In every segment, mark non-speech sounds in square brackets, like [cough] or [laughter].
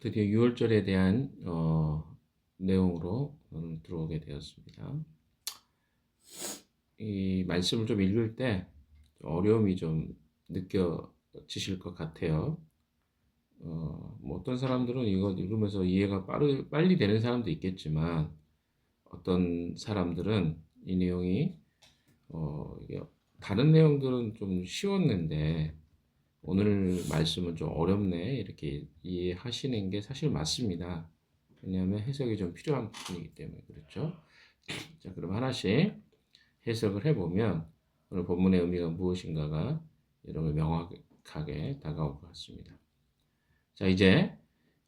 드디어 6월절에 대한 어, 내용으로 오늘 들어오게 되었습니다. 이 말씀을 좀 읽을 때 어려움이 좀 느껴지실 것 같아요. 어, 뭐 어떤 사람들은 이거 읽으면서 이해가 빠르, 빨리 되는 사람도 있겠지만 어떤 사람들은 이 내용이 어, 다른 내용들은 좀 쉬웠는데 오늘 말씀은 좀 어렵네 이렇게 이해하시는 게 사실 맞습니다. 왜냐하면 해석이 좀 필요한 부분이기 때문에 그렇죠. 자 그럼 하나씩 해석을 해보면 오늘 본문의 의미가 무엇인가가 여러분 명확하게 다가올 것 같습니다. 자 이제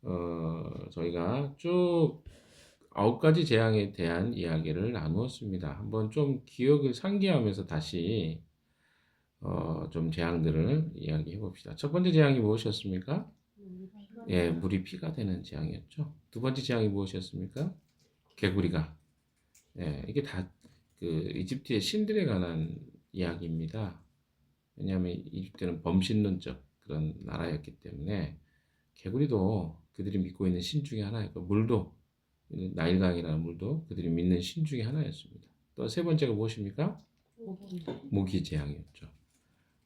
어, 저희가 쭉 아홉 가지 재앙에 대한 이야기를 나누었습니다. 한번 좀 기억을 상기하면서 다시 어, 좀 재앙들을 이야기해 봅시다. 첫 번째 재앙이 무엇이었습니까? 예, 물이 피가 되는 재앙이었죠. 두 번째 재앙이 무엇이었습니까? 개구리가. 예, 이게 다 그 이집트의 신들에 관한 이야기입니다. 왜냐하면 이집트는 범신론적 그런 나라였기 때문에 개구리도 그들이 믿고 있는 신 중에 하나였고 물도 나일강이라는 물도 그들이 믿는 신 중에 하나였습니다. 또 세 번째가 무엇입니까? 모기 재앙이었죠.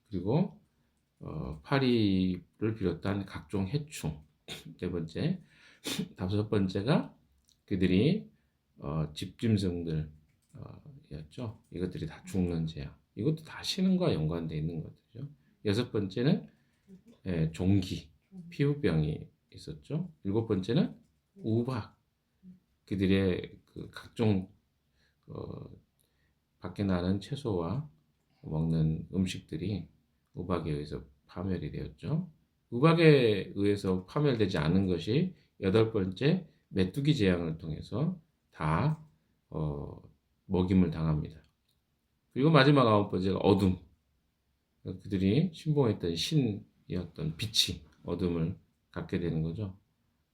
그리고 어, 파리를 비롯한 각종 해충 [clears throat] 네 번째 [clears throat] 다섯 번째가 그들이 어, 집짐승들 어. 이것들이 다 죽는 재앙. 이것도 다 신과 연관되어 있는 것들이죠. 여섯 번째는 예, 종기, 피부병이 있었죠. 일곱 번째는 우박. 그들의 그 각종 어, 밖에 나는 채소와 먹는 음식들이 우박에 의해서 파멸이 되었죠. 우박에 의해서 파멸되지 않은 것이 여덟 번째 메뚜기 재앙을 통해서 다 어, 먹임을 당합니다. 그리고 마지막 아홉 번째가 어둠. 그들이 신봉했던 신이었던 빛이 어둠을 갖게 되는 거죠.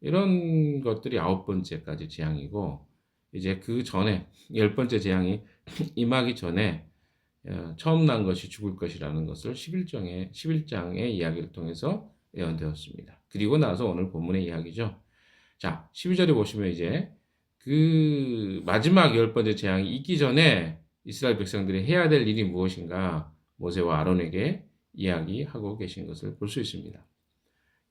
이런 것들이 아홉 번째까지 재앙이고 이제 그 전에 열 번째 재앙이 [laughs] 임하기 전에 어, 처음 난 것이 죽을 것이라는 것을 11장의 11장의 이야기를 통해서 예언되었습니다. 그리고 나서 오늘 본문의 이야기죠. 자, 12절에 보시면 이제 그 마지막 열 번째 재앙이 있기 전에 이스라엘 백성들이 해야 될 일이 무엇인가 모세와 아론에게 이야기하고 계신 것을 볼 수 있습니다.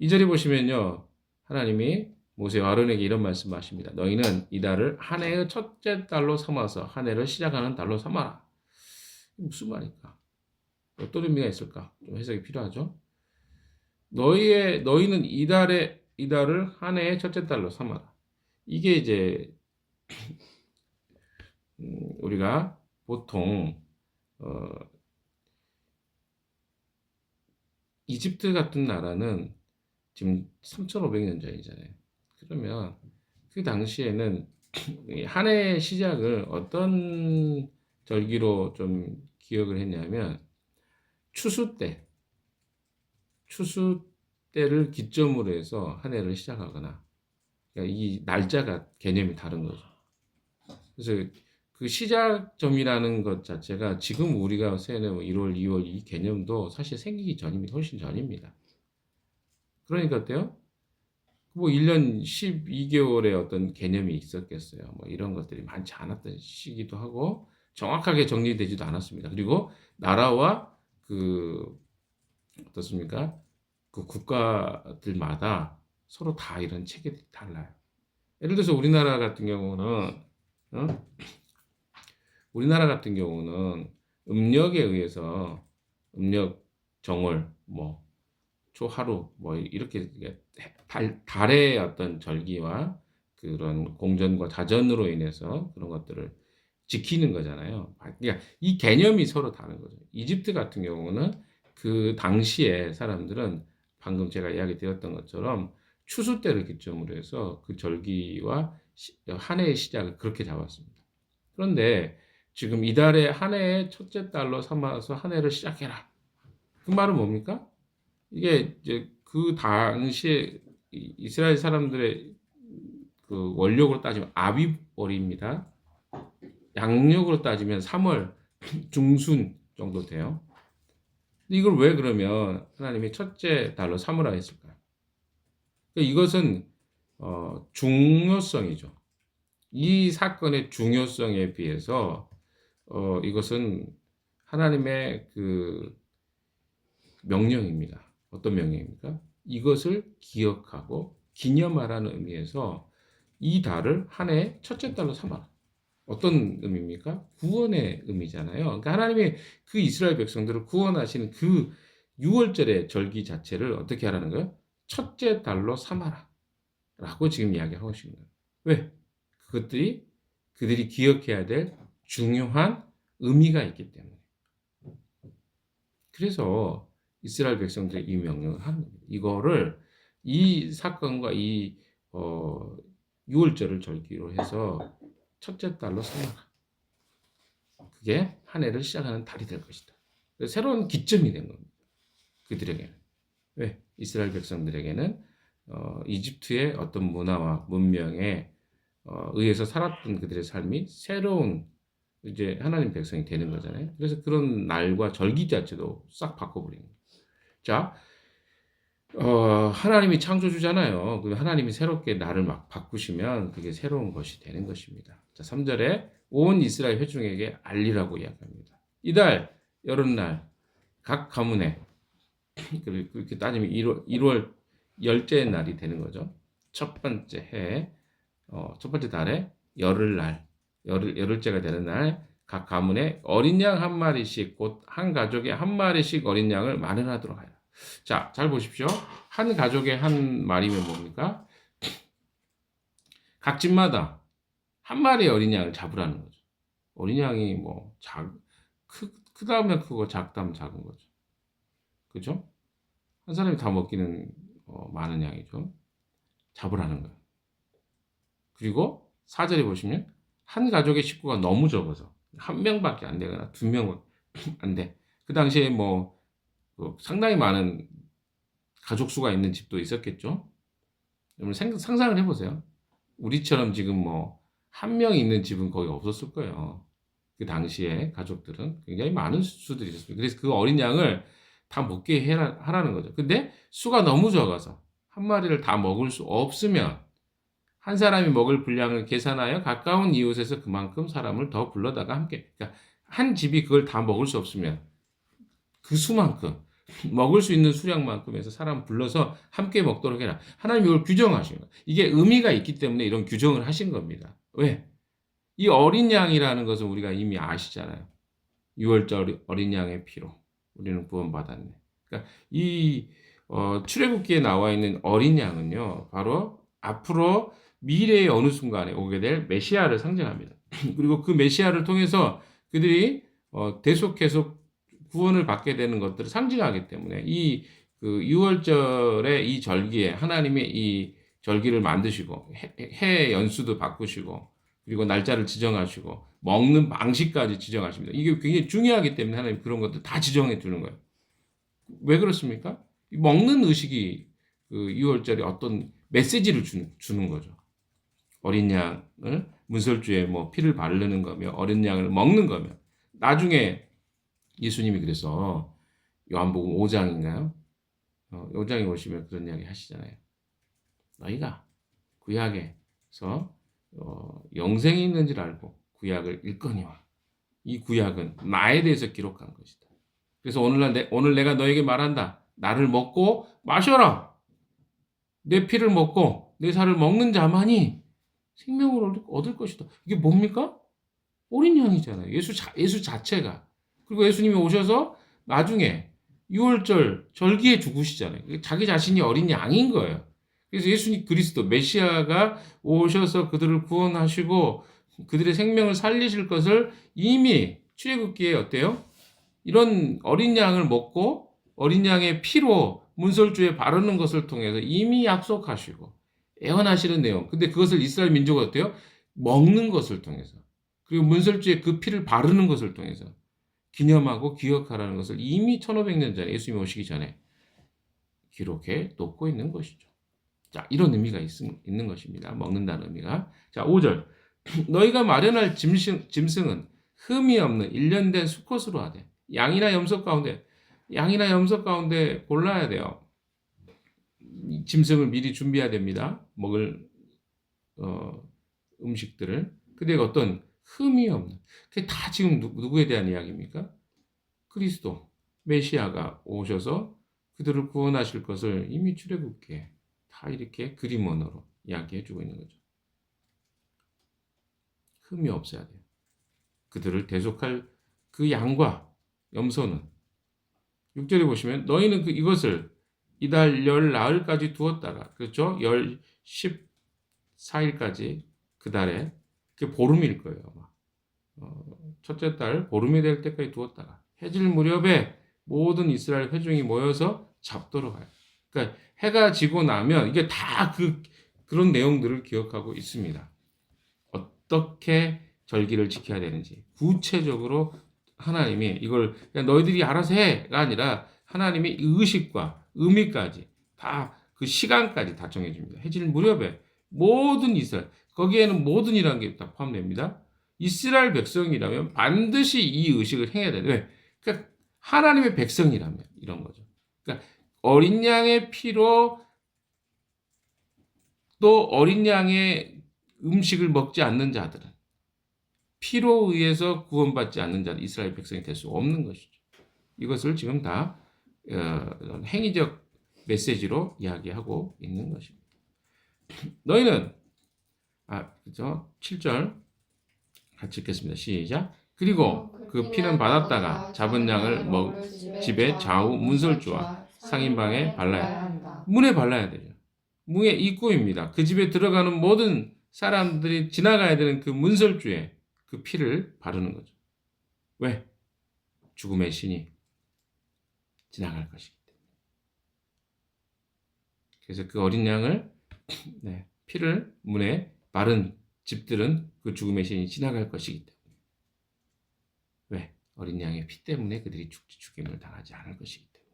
2절에 보시면요. 하나님이 모세와 아론에게 이런 말씀하십니다. 너희는 이 달을 한 해의 첫째 달로 삼아서 한 해를 시작하는 달로 삼아라. 무슨 말일까? 어떤 의미가 있을까? 좀 해석이 필요하죠. 너희의 너희는 이달에 이달을 한 해의 첫째 달로 삼아라. 이게 이제 [clears throat] 음, 우리가 보통 어, 이집트 같은 나라는 지금 3,500년 전이잖아요. 그러면 그 당시에는 [clears throat] 한 해의 시작을 어떤 절기로 좀 기억을 했냐면 추수 때 추수 때를 기점으로 해서 한 해를 시작하거나 그러니까 이 날짜가 개념이 다른 거죠. 그래서 그 시작점이라는 것 자체가 지금 우리가 세는 1월, 2월 이 개념도 사실 생기기 전입니다. 훨씬 전입니다. 그러니까 어때요? 뭐 1년 12개월의 어떤 개념이 있었겠어요. 뭐 이런 것들이 많지 않았던 시기도 하고 정확하게 정리되지도 않았습니다. 그리고 나라와 그 어떻습니까? 그 국가들마다 서로 다 이런 체계들이 달라요. 예를 들어서 우리나라 같은 경우는 어? 우리나라 같은 경우는 음력에 의해서 음력 정월 뭐 초하루 뭐 이렇게 달, 달의 어떤 절기와 그런 공전과 자전으로 인해서 그런 것들을 지키는 거잖아요. 그러니까 이 개념이 서로 다른 거죠. 이집트 같은 경우는 그 당시에 사람들은 방금 제가 이야기 드렸던 것처럼 추수 때를 기점으로 해서 그 절기와 한 해의 시작을 그렇게 잡았습니다. 그런데 지금 이달의 한 해의 첫째 달로 삼아서 한 해를 시작해라. 그 말은 뭡니까? 이게 이제 그 당시에 이스라엘 사람들의 그 원력으로 따지면 아비월입니다. 양력으로 따지면 3월 [clears throat] 중순 정도 돼요. 이걸 왜 그러면 하나님이 첫째 달로 삼으라 했을까요? 그러니까 이것은 어, 중요성이죠. 이 사건의 중요성에 비해서 어, 이것은 하나님의 그 명령입니다. 어떤 명령입니까? 이것을 기억하고 기념하라는 의미에서 이 달을 한 해의 첫째 달로 삼아라. 어떤 의미입니까? 구원의 의미잖아요. 그러니까 하나님이 그 이스라엘 백성들을 구원하시는 그 6월절의 절기 자체를 어떻게 하라는 거예요? 첫째 달로 삼아라. 라고 지금 이야기하고 있는 거예요. 왜? 그것들이 그들이 기억해야 될 중요한 의미가 있기 때문에. 그래서 이스라엘 백성들의 이 명령을 하는 겁니다. 이거를 이 사건과 이 어, 6월절을 절기로 해서 첫째 달로 삼아라. 그게 한 해를 시작하는 달이 될 것이다. 새로운 기점이 된 겁니다. 그들에게는. 왜? 이스라엘 백성들에게는 어, 이집트의 어떤 문화와 문명에 어, 의해서 살았던 그들의 삶이 새로운 이제 하나님 백성이 되는 거잖아요. 그래서 그런 날과 절기 자체도 싹 바꿔버린 거예요. 자, 어, 하나님이 창조주잖아요. 그 하나님이 새롭게 나를 막 바꾸시면 그게 새로운 것이 되는 것입니다. 자, 3절에 온 이스라엘 회중에게 알리라고 이야기합니다. 이달 여름날 각 가문에 [laughs] 그렇게 따지면 1월, 1월 열째 날이 되는 거죠. 첫 번째 해, 어, 첫 번째 달에 열흘날, 열흘, 열흘째가 되는 날, 각 가문에 어린 양 한 마리씩, 곧 한 가족에 한 마리씩 어린 양을 마련하도록 하여. 자, 잘 보십시오. 한 가족에 한 마리면 뭡니까? 각 집마다 한 마리 어린 양을 잡으라는 거죠. 어린 양이 뭐, 작, 크, 크다면 크고 작다면 작은 거죠. 그죠? 한 사람이 다 먹기는 어, 많은 양이죠. 잡으라는 거예요. 그리고 사절에 보시면 한 가족의 식구가 너무 적어서 한 명밖에 안 되거나 두 명은 안 돼. 그 당시에 뭐그 상당히 많은 가족 수가 있는 집도 있었겠죠. 상상을 해보세요. 우리처럼 지금 뭐 한 명 있는 집은 거의 없었을 거예요. 그 당시에 가족들은 굉장히 많은 수들이 있었습니다. 그래서 그 어린 양을 다 먹게 해라, 하라는 거죠. 근데 수가 너무 적어서 한 마리를 다 먹을 수 없으면 한 사람이 먹을 분량을 계산하여 가까운 이웃에서 그만큼 사람을 더 불러다가 함께. 그러니까 한 집이 그걸 다 먹을 수 없으면 그 수만큼 먹을 수 있는 수량만큼에서 사람 불러서 함께 먹도록 해라. 하나님 이걸 규정하신 거예요. 이게 의미가 있기 때문에 이런 규정을 하신 겁니다. 왜? 이 어린 양이라는 것은 우리가 이미 아시잖아요. 6월절 어린 양의 피로 우리는 구원받았네. 그러니까 이 어, 출애굽기에 나와 있는 어린 양은요, 바로 앞으로 미래의 어느 순간에 오게 될 메시아를 상징합니다. [clears throat] 그리고 그 메시아를 통해서 그들이 어, 계속 구원을 받게 되는 것들을 상징하기 때문에 이 그 6월절의 이 절기에 하나님이 이 절기를 만드시고 해, 해 연수도 바꾸시고 그리고 날짜를 지정하시고 먹는 방식까지 지정하십니다. 이게 굉장히 중요하기 때문에 하나님 그런 것들 다 지정해 두는 거예요. 왜 그렇습니까? 먹는 의식이 그 6월절에 어떤 메시지를 주는, 주는 거죠. 어린 양을 문설주에 뭐 피를 바르는 거며 어린 양을 먹는 거며 나중에 예수님이 그래서 요한복음 5장인가요? 어, 5장에 오시면 그런 이야기 하시잖아요. 너희가 구약에서 어, 영생이 있는 줄 알고 구약을 읽거니와 이 구약은 나에 대해서 기록한 것이다. 그래서 오늘날 내, 오늘 내가 너에게 말한다. 나를 먹고 마셔라. 내 피를 먹고 내 살을 먹는 자만이 생명을 얻을 것이다. 이게 뭡니까? 어린 양이잖아요. 예수 자, 예수 자체가. 그리고 예수님이 오셔서 나중에 6월절 절기에 죽으시잖아요. 자기 자신이 어린 양인 거예요. 그래서 예수님 그리스도 메시아가 오셔서 그들을 구원하시고 그들의 생명을 살리실 것을 이미 출애굽기에 어때요? 이런 어린 양을 먹고 어린 양의 피로 문설주에 바르는 것을 통해서 이미 약속하시고 애원하시는 내용. 근데 그것을 이스라엘 민족은 어때요? 먹는 것을 통해서 그리고 문설주에 그 피를 바르는 것을 통해서 기념하고 기억하라는 것을 이미 1500년 전에 예수님이 오시기 전에 기록해 놓고 있는 것이죠. 자, 이런 의미가 있, 있는 것입니다. 먹는다는 의미가. 자, 5절. [clears throat] 너희가 마련할 짐승, 짐승은 흠이 없는 일련된 수컷으로 하되 양이나 염소 가운데 양이나 염소 가운데 골라야 돼요. 짐승을 미리 준비해야 됩니다. 먹을 어, 음식들을 근데 어떤 흠이 없는 그게 다 지금 누, 누구에 대한 이야기입니까? 그리스도 메시아가 오셔서 그들을 구원하실 것을 이미 출애굽기에 다 이렇게 그림 언어로 이야기해 주고 있는 거죠. 흠이 없어야 돼요. 그들을 대속할 그 양과 염소는 6절에 보시면 너희는 그 이것을 이달 열 나흘까지 두었다가 그렇죠? 열 14일까지 그 달에 그 보름일 거예요 아마 어, 첫째 달 보름이 될 때까지 두었다가 해질 무렵에 모든 이스라엘 회중이 모여서 잡도록 하여 그러니까 해가 지고 나면 이게 다 그 그런 내용들을 기억하고 있습니다. 어떻게 절기를 지켜야 되는지 구체적으로 하나님이 이걸 너희들이 알아서 해가 아니라 하나님이 의식과 의미까지 다 그 시간까지 다 정해줍니다. 해질 무렵에 모든 이스라엘 거기에는 모든이라는 게 다 포함됩니다. 이스라엘 백성이라면 반드시 이 의식을 행해야 돼요. 왜? 그러니까 하나님의 백성이라면 이런 거죠. 그러니까 어린 양의 피로 또 어린 양의 음식을 먹지 않는 자들은 피로 의해서 구원받지 않는 자들 이스라엘 백성이 될 수 없는 것이죠. 이것을 지금 다 어, 행위적 메시지로 이야기하고 있는 것입니다. 너희는 아 그죠? 7절 같이 읽겠습니다. 시작. 그리고 그 피는 받았다가 잡은 양을 먹 집에 좌우 문설주와 상인방에 발라야 한다. 문에 발라야 되죠. 문의 입구입니다. 그 집에 들어가는 모든 사람들이 지나가야 되는 그 문설주에 그 피를 바르는 거죠. 왜? 죽음의 신이 지나갈 것이기 때문에. 그래서 그 어린 양을 네, 피를 문에 바른 집들은 그 죽음의 신이 지나갈 것이기 때문에. 왜? 어린 양의 피 때문에 그들이 죽지 죽임을 당하지 않을 것이기 때문에.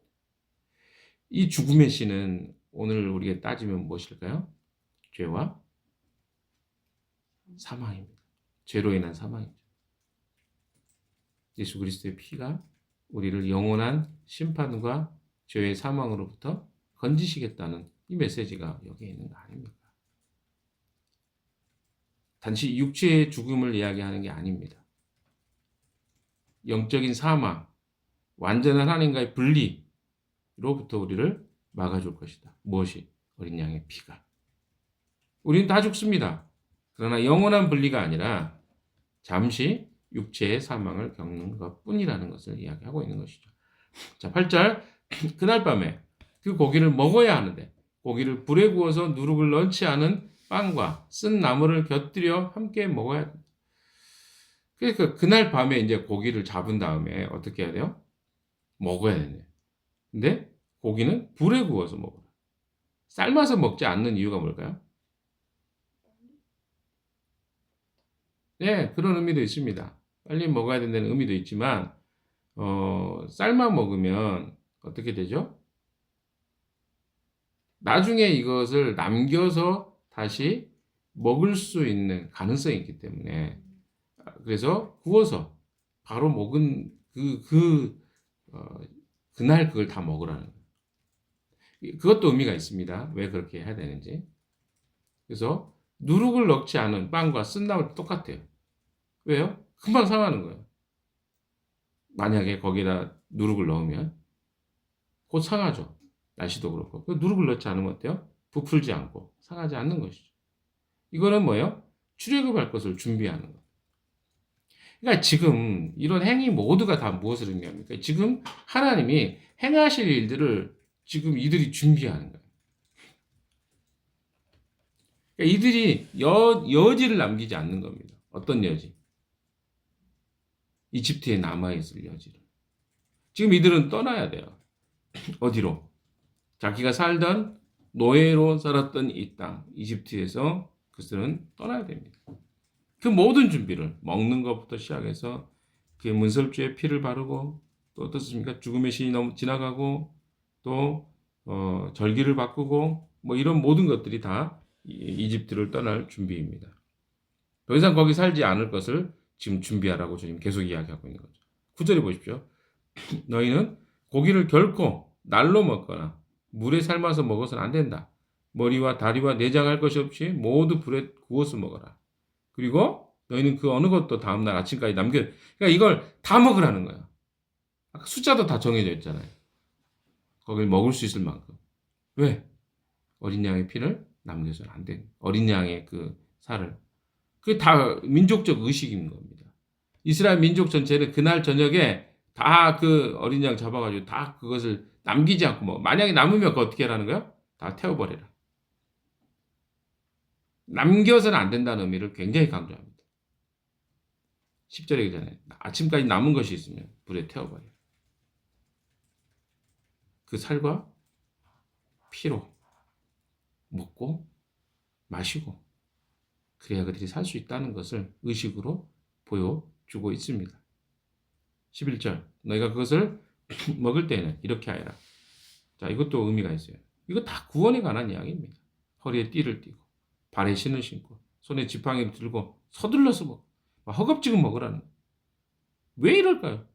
이 죽음의 신은 오늘 우리가 따지면 무엇일까요? 죄와 사망입니다. 죄로 인한 사망이죠. 예수 그리스도의 피가 우리를 영원한 심판과 죄의 사망으로부터 건지시겠다는 이 메시지가 여기에 있는 거 아닙니까? 단지 육체의 죽음을 이야기하는 게 아닙니다. 영적인 사망, 완전한 하나님과의 분리로부터 우리를 막아줄 것이다. 무엇이? 어린 양의 피가. 우리는 다 죽습니다. 그러나 영원한 분리가 아니라 잠시 육체의 사망을 겪는 것 뿐이라는 것을 이야기하고 있는 것이죠. 자, 8절. [clears throat] 그날 밤에 그 고기를 먹어야 하는데 고기를 불에 구워서 누룩을 넣지 않은 빵과 쓴 나물을 곁들여 함께 먹어야 합니다. 그러니까 그날 밤에 이제 고기를 잡은 다음에 어떻게 해야 돼요? 먹어야 되네. 근데 고기는 불에 구워서 먹어라. 삶아서 먹지 않는 이유가 뭘까요? 네, 그런 의미도 있습니다. 빨리 먹어야 된다는 의미도 있지만, 어, 삶아 먹으면 어떻게 되죠? 나중에 이것을 남겨서 다시 먹을 수 있는 가능성이 있기 때문에, 그래서 구워서 바로 먹은 그, 그, 어, 그날 그걸 다 먹으라는 거예요. 그것도 의미가 있습니다. 왜 그렇게 해야 되는지. 그래서 누룩을 넣지 않은 빵과 쓴나물 똑같아요. 왜요? 금방 상하는 거예요. 만약에 거기다 누룩을 넣으면 곧 상하죠. 날씨도 그렇고. 그 누룩을 넣지 않으면 어때요? 부풀지 않고 상하지 않는 것이죠. 이거는 뭐예요? 출애굽할 것을 준비하는 거. 그러니까 지금 이런 행위 모두가 다 무엇을 의미합니까? 지금 하나님이 행하실 일들을 지금 이들이 준비하는 거예요. 그러니까 이들이 여, 여지를 남기지 않는 겁니다. 어떤 여지? 이집트에 남아있을 여지를. 지금 이들은 떠나야 돼요. [clears throat] 어디로? 자기가 살던 노예로 살았던 이 땅, 이집트에서 그들은 떠나야 됩니다. 그 모든 준비를 먹는 것부터 시작해서 그 문설주에 피를 바르고 또 어떻습니까? 죽음의 신이 너무 지나가고 또 어, 절기를 바꾸고 뭐 이런 모든 것들이 다 이- 이집트를 떠날 준비입니다. 더 이상 거기 살지 않을 것을 지금 준비하라고 주님 계속 이야기하고 있는 거죠. 구절에 보십시오. [clears throat] 너희는 고기를 결코 날로 먹거나 물에 삶아서 먹어서는 안 된다. 머리와 다리와 내장할 것이 없이 모두 불에 구워서 먹어라. 그리고 너희는 그 어느 것도 다음 날 아침까지 남겨. 그러니까 이걸 다 먹으라는 거야. 아까 숫자도 다 정해져 있잖아요. 거길 먹을 수 있을 만큼. 왜? 어린 양의 피를 남겨서는 안 돼. 어린 양의 그 살을. 그게 다 민족적 의식인 겁니다. 이스라엘 민족 전체는 그날 저녁에 다 그 어린 양 잡아가지고 다 그것을 남기지 않고 뭐 만약에 남으면 그 어떻게 하라는 거야? 다 태워버려라. 남겨서는 안 된다는 의미를 굉장히 강조합니다. 10절에 그잖아요. 아침까지 남은 것이 있으면 불에 태워버려. 그 살과 피로 먹고 마시고 그래야 그들이 살 수 있다는 것을 의식으로 보여주고 있습니다. 11절 너희가 그것을 [coughs] 먹을 때에는 이렇게 하여라. 자 이것도 의미가 있어요. 이거 다 구원에 관한 이야기입니다. 허리에 띠를 띠고 발에 신을 신고 손에 지팡이를 들고 서둘러서 먹고 허겁지겁 먹으라는. 왜 이럴까요?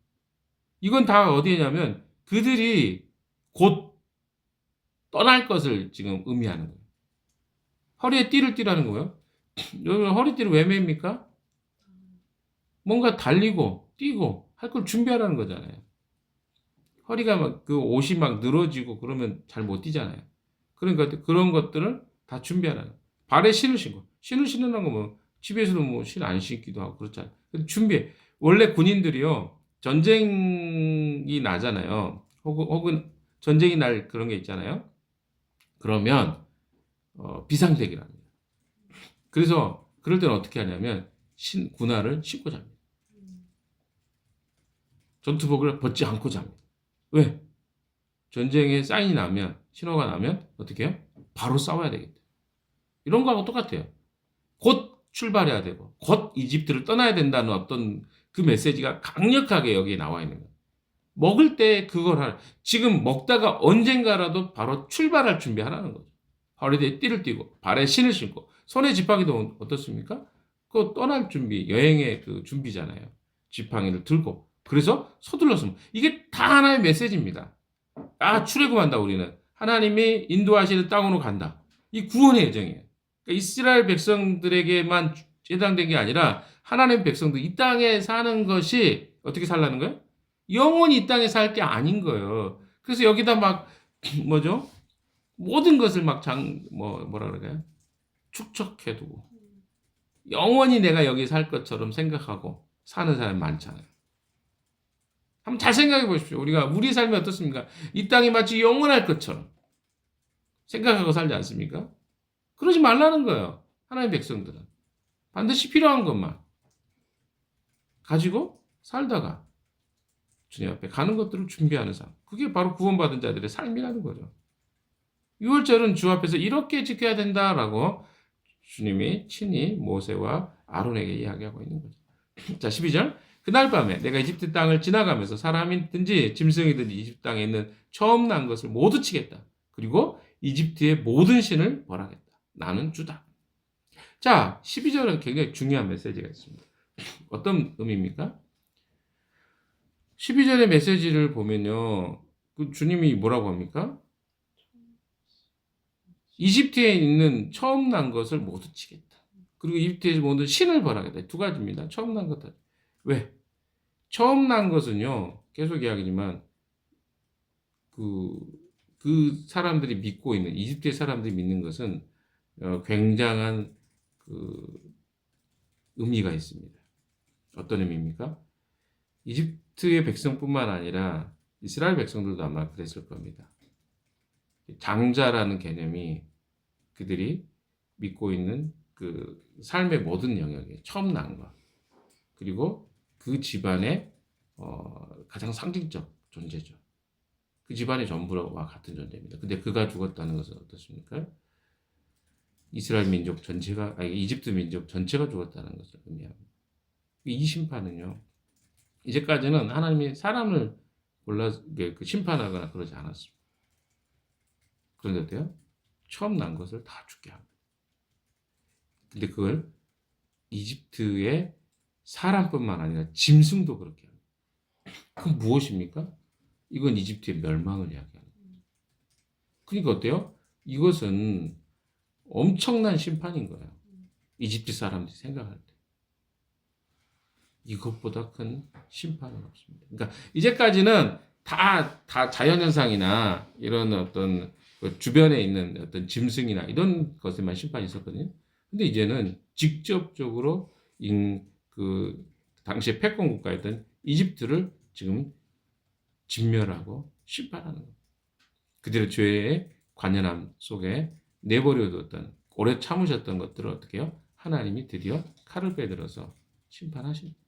이건 다 어디냐면 그들이 곧 떠날 것을 지금 의미하는 거예요. 허리에 띠를 띠라는 거예요. [coughs] 여러분 허리띠를 왜 맵니까? 뭔가 달리고 뛰고 할 걸 준비하라는 거잖아요. 허리가 막 그 옷이 막 늘어지고 그러면 잘 못 뛰잖아요. 그러니까 그런 것들을 다 준비하라는 거예요. 발에 신을 신고 신을 신는다는 거뭐 집에서도 뭐 신 안 신기도 하고 그렇잖아요. 근데 준비 원래 군인들이요 전쟁이 나잖아요. 혹은, 혹은 전쟁이 날 그런 게 있잖아요. 그러면 어, 비상대기랍니다. 그래서 그럴 때는 어떻게 하냐면 신 군화를 신고 잡니다. 전투복을 벗지 않고 잡니다. 왜? 전쟁에 사인이 나면 신호가 나면 어떻게 해요? 바로 싸워야 되겠다. 이런 거하고 똑같아요. 곧 출발해야 되고 곧 이집트를 떠나야 된다는 어떤 그 메시지가 강력하게 여기에 나와 있는 거예요. 먹을 때 그걸 할 지금 먹다가 언젠가라도 바로 출발할 준비하라는 거죠. 허리에 띠를 띠고 발에 신을 신고 손에 지팡이도 어떻습니까? 그 떠날 준비 여행의 그 준비잖아요. 지팡이를 들고 그래서 먹- 이게 다 하나의 메시지입니다. 아 출애굽한다 우리는 하나님이 인도하시는 땅으로 간다. 이 구원의 예정이에요. 그러니까 이스라엘 백성들에게만 예당된 게 아니라 하나님 백성들 이 땅에 사는 것이 어떻게 살라는 거예요? 영원히 이 땅에 살 게 아닌 거예요. 그래서 여기다 막 [clears throat] 뭐죠? 모든 것을 막 장 뭐 뭐라 그럴까요? 축적해두고 영원히 내가 여기 살 것처럼 생각하고 사는 사람이 많잖아요. 한번 잘 생각해 보십시오. 우리가 우리 삶이 어떻습니까? 이 땅이 마치 영원할 것처럼 생각하고 살지 않습니까? 그러지 말라는 거예요. 하나님 백성들은 반드시 필요한 것만 가지고 살다가 주님 앞에 가는 것들을 준비하는 삶. 그게 바로 구원받은 자들의 삶이라는 거죠. 6월절은 주 앞에서 이렇게 지켜야 된다라고 주님이 친히 모세와 아론에게 이야기하고 있는 거죠. [clears throat] 자, 12절. 그날 밤에 내가 이집트 땅을 지나가면서 사람이든지 짐승이든지 이집트 땅에 있는 처음 난 것을 모두 치겠다. 그리고 이집트의 모든 신을 벌하겠다. 나는 주다. 자, 12절은 굉장히 중요한 메시지가 있습니다. [clears throat] 어떤 의미입니까? 12절의 메시지를 보면요. 그 주님이 뭐라고 합니까? 이집트에 있는 처음 난 것을 모두 치겠다. 그리고 이집트에서 모든 신을 벌하겠다. 두 가지입니다. 처음 난 것들. 왜? 처음 난 것은요. 계속 이야기지만 그, 그 사람들이 믿고 있는 이집트의 사람들이 믿는 것은 어, 굉장한 그 의미가 있습니다. 어떤 의미입니까? 이집트의 백성뿐만 아니라 이스라엘 백성들도 아마 그랬을 겁니다. 장자라는 개념이 그들이 믿고 있는 그 삶의 모든 영역에 처음 난 것. 그리고 그 집안의 어, 가장 상징적 존재죠. 그 집안의 전부와 같은 존재입니다. 근데 그가 죽었다는 것은 어떻습니까? 이스라엘 민족 전체가 아니 이집트 민족 전체가 죽었다는 것을 의미합니다. 이 심판은요. 이제까지는 하나님이 사람을 골라 그 심판하거나 그러지 않았습니다. 그런데 어때요? 처음 난 것을 다 죽게 합니다. 근데 그걸 이집트의 사람뿐만 아니라 짐승도 그렇게 합니다. 그건 무엇입니까? 이건 이집트의 멸망을 이야기하는 거예요. 그러니까 어때요? 이것은 엄청난 심판인 거예요. 이집트 사람들이 생각할 때. 이것보다 큰 심판은 없습니다. 그러니까 이제까지는 다, 다 자연현상이나 이런 어떤 그 주변에 있는 어떤 짐승이나 이런 것에만 심판이 있었거든요. 근데 이제는 직접적으로 인, 그, 당시에 패권 국가였던 이집트를 지금 진멸하고 심판하는. 그들의 죄의 관연함 속에 내버려뒀던 오래 참으셨던 것들을 어떻게 해요? 하나님이 드디어 칼을 빼들어서 심판하십니다.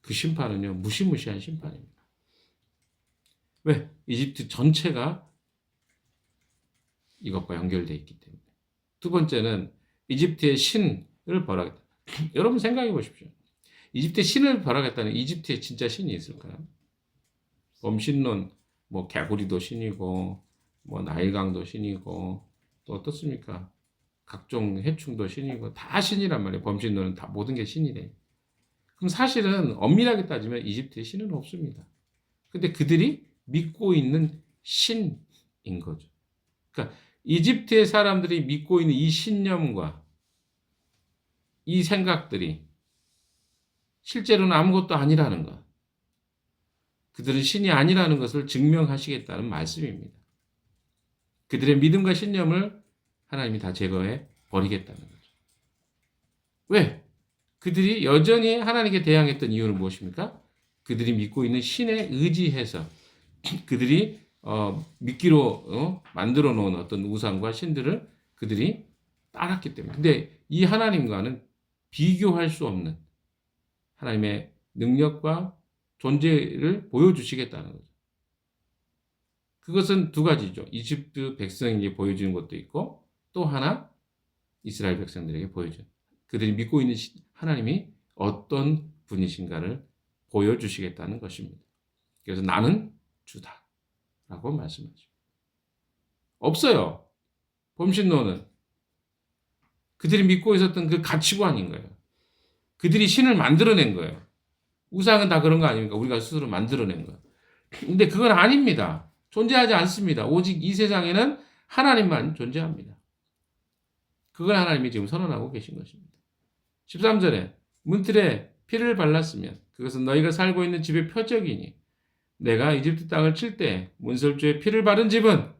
그 심판은요 무시무시한 심판입니다. 왜? 이집트 전체가 이것과 연결되어 있기 때문에. 두 번째는 이집트의 신을 벌하겠다. [laughs] 여러분 생각해 보십시오. 이집트의 신을 벌하겠다는 이집트에 진짜 신이 있을까요? 범신론, 뭐 개구리도 신이고, 뭐 나일강도 신이고, 또 어떻습니까? 각종 해충도 신이고, 다 신이란 말이에요. 범신론은 다 모든 게 신이래. 그럼 사실은 엄밀하게 따지면 이집트에 신은 없습니다. 근데 그들이 믿고 있는 신인 거죠. 그러니까 이집트의 사람들이 믿고 있는 이 신념과 이 생각들이 실제로는 아무것도 아니라는 것. 그들은 신이 아니라는 것을 증명하시겠다는 말씀입니다. 그들의 믿음과 신념을 하나님이 다 제거해 버리겠다는 거죠. 왜? 그들이 여전히 하나님께 대항했던 이유는 무엇입니까? 그들이 믿고 있는 신에 의지해서 [clears throat] 그들이 어, 믿기로 어, 만들어 놓은 어떤 우상과 신들을 그들이 따랐기 때문에. 근데 이 하나님과는 비교할 수 없는 하나님의 능력과 존재를 보여주시겠다는 거죠. 그것은 두 가지죠. 이집트 백성에게 보여주는 것도 있고 또 하나 이스라엘 백성들에게 보여줘. 그들이 믿고 있는 하나님이 어떤 분이신가를 보여주시겠다는 것입니다. 그래서 나는 주다. 라고 말씀하죠. 없어요. 범신론은. 그들이 믿고 있었던 그 가치관인 거예요. 그들이 신을 만들어낸 거예요. 우상은 다 그런 거 아닙니까? 우리가 스스로 만들어낸 거예요. 근데 그건 아닙니다. 존재하지 않습니다. 오직 이 세상에는 하나님만 존재합니다. 그걸 하나님이 지금 선언하고 계신 것입니다. 13절에 문틀에 피를 발랐으면 그것은 너희가 살고 있는 집의 표적이니 내가 이집트 땅을 칠 때 문설주에 피를 바른 집은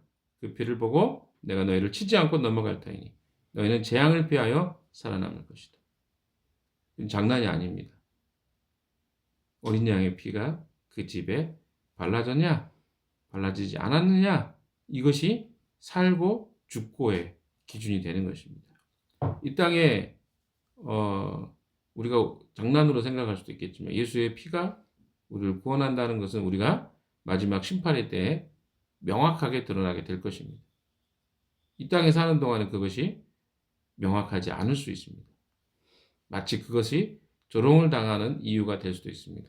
그 피를 보고 내가 너희를 치지 않고 넘어갈 터이니 너희는 재앙을 피하여 살아남을 것이다. 장난이 아닙니다. 어린 양의 피가 그 집에 발라졌냐? 발라지지 않았느냐? 이것이 살고 죽고의 기준이 되는 것입니다. 이 땅에 어, 우리가 장난으로 생각할 수도 있겠지만 예수의 피가 우리를 구원한다는 것은 우리가 마지막 심판의 때에 명확하게 드러나게 될 것입니다. 이 땅에 사는 동안은 그것이 명확하지 않을 수 있습니다. 마치 그것이 조롱을 당하는 이유가 될 수도 있습니다.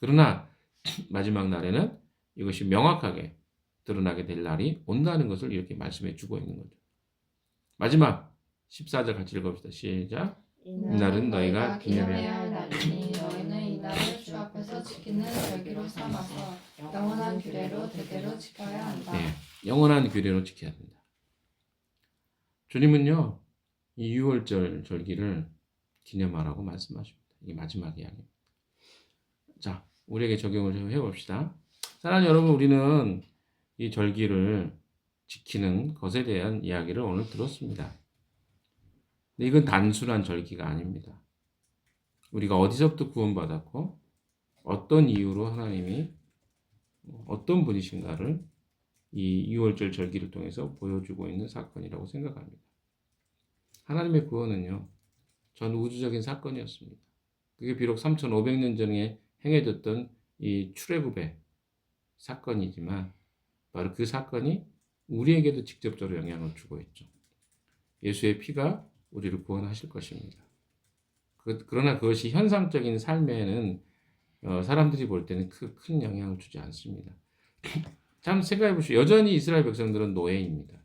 그러나 [clears throat] 마지막 날에는 이것이 명확하게 드러나게 될 날이 온다는 것을 이렇게 말씀해 주고 있는 거죠. 마지막 14절 같이 읽어봅시다. 시작. 이날은 너희가 기념해야 할 날이니 너희는 이 날을 주 앞에서 지키는 절기로 삼아서 영원한 규례로 대대로 지켜야 한다. 네, 영원한 규례로 지켜야 합니다. 주님은요, 이 6월절 절기를 기념하라고 말씀하십니다. 이게 마지막 이야기입니다. 자, 우리에게 적용을 좀 해봅시다. 사랑하는 여러분, 우리는 이 절기를 지키는 것에 대한 이야기를 오늘 들었습니다. 근데 이건 단순한 절기가 아닙니다. 우리가 어디서부터 구원받았고 어떤 이유로 하나님이 어떤 분이신가를 이 6월절 절기를 통해서 보여주고 있는 사건이라고 생각합니다. 하나님의 구원은요, 전 우주적인 사건이었습니다. 그게 비록 3,500년 전에 행해졌던 이 출애굽의 사건이지만 바로 그 사건이 우리에게도 직접적으로 영향을 주고 있죠. 예수의 피가 우리를 구원하실 것입니다. 그, 러나 그것이 현상적인 삶에는 어, 사람들이 볼 때는 그, 큰 영향을 주지 않습니다. [clears throat] 참 생각해 보시오. 여전히 이스라엘 백성들은 노예입니다.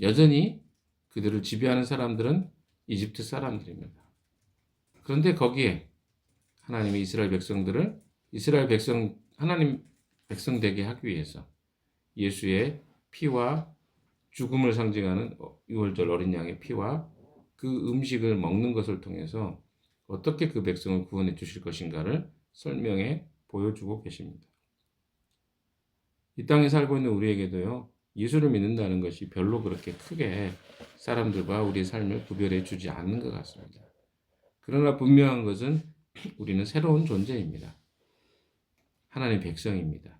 여전히 그들을 지배하는 사람들은 이집트 사람들입니다. 그런데 거기에 하나님이 이스라엘 백성들을 이스라엘 백성 하나님 백성 되게 하기 위해서 예수의 피와 죽음을 상징하는 6월절 어린 양의 피와 그 음식을 먹는 것을 통해서 어떻게 그 백성을 구원해 주실 것인가를 설명해 보여주고 계십니다. 이 땅에 살고 있는 우리에게도요, 예수를 믿는다는 것이 별로 그렇게 크게 사람들과 우리의 삶을 구별해 주지 않는 것 같습니다. 그러나 분명한 것은 우리는 새로운 존재입니다. 하나님 백성입니다.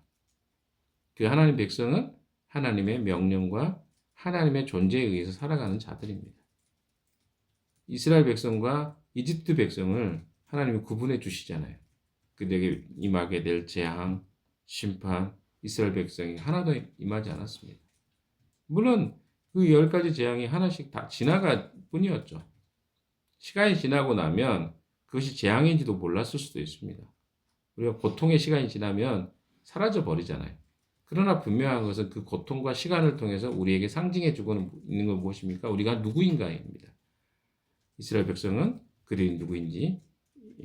그 하나님 백성은 하나님의 명령과 하나님의 존재에 의해서 살아가는 자들입니다. 이스라엘 백성과 이집트 백성을 하나님이 구분해 주시잖아요. 그들에게 임하게 될 재앙, 심판, 이스라엘 백성이 하나도 임하지 않았습니다. 물론 그 열 가지 재앙이 하나씩 다 지나갈 뿐이었죠. 시간이 지나고 나면 그것이 재앙인지도 몰랐을 수도 있습니다. 우리가 고통의 시간이 지나면 사라져 버리잖아요. 그러나 분명한 것은 그 고통과 시간을 통해서 우리에게 상징해 주고 있는 건 무엇입니까? 우리가 누구인가입니다. 이스라엘 백성은 그들이 누구인지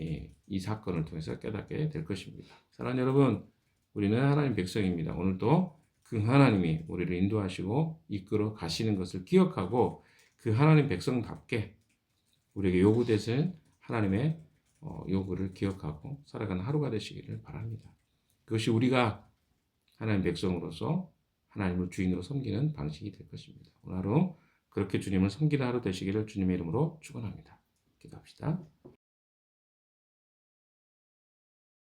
예, 이 사건을 통해서 깨닫게 될 것입니다. 사랑하는 여러분, 우리는 하나님 백성입니다. 오늘도 그 하나님이 우리를 인도하시고 이끌어 가시는 것을 기억하고 그 하나님 백성답게 우리에게 요구되신 하나님의 어, 요구를 기억하고 살아가는 하루가 되시기를 바랍니다. 그것이 우리가 하나님 백성으로서 하나님을 주인으로 섬기는 방식이 될 것입니다. 오늘 하루 그렇게 주님을 섬기는 하루 되시기를 주님의 이름으로 축원합니다. 기도합시다.